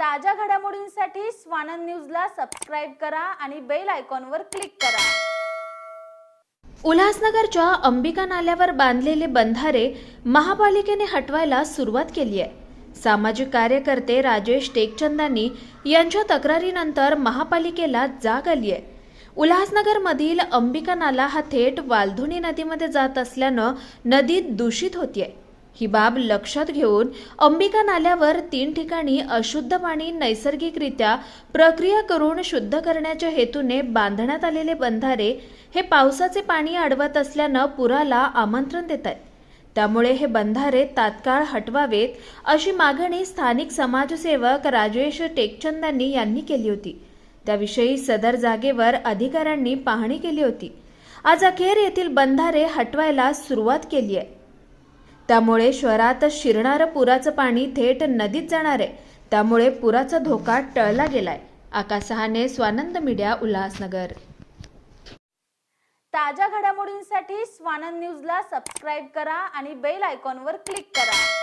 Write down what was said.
ताज्या घडामोडींसाठी स्वानंद न्यूजला सबस्क्राईब करा आणि बेल आयकॉनवर क्लिक करा. उल्हासनगरच्या अंबिका नाल्यावर बांधलेले बंधारे महापालिकेने हटवायला सुरुवात केली आहे. सामाजिक कार्यकर्ते राजेश टेकचंदानी यांच्या तक्रारीनंतर महापालिकेला जाग आली आहे. उल्हासनगरमधील अंबिका नाला हा थेट वालधुणी नदीमध्ये जात असल्यानं नदी दूषित होतीये. ही बाब लक्षात घेऊन अंबिका नाल्यावर तीन ठिकाणी अशुद्ध पाणी नैसर्गिकरित्या प्रक्रिया करून शुद्ध करण्याच्या हेतूने बांधण्यात आलेले बंधारे हे पावसाचे पाणी अडवत असल्यानं पुराला आमंत्रण देत आहेत त्यामुळे हे बंधारे तात्काळ हटवावेत अशी मागणी स्थानिक समाजसेवक राजेश टेकचंदानी यांनी केली होती. त्याविषयी सदर जागेवर अधिकाऱ्यांनी पाहणी केली होती. आज अखेर येथील बंधारे हटवायला सुरुवात केली आहे. त्यामुळे शहरात शिरणारं पुराचं पाणी थेट नदीत जाणार आहे. त्यामुळे पुराचा धोका टळला गेलाय. आकाश सहाने स्वानंद मीडिया उल्हासनगर. ताज्या घडामोडींसाठी स्वानंद न्यूजला सबस्क्राईब करा आणि बेल आयकॉनवर क्लिक करा.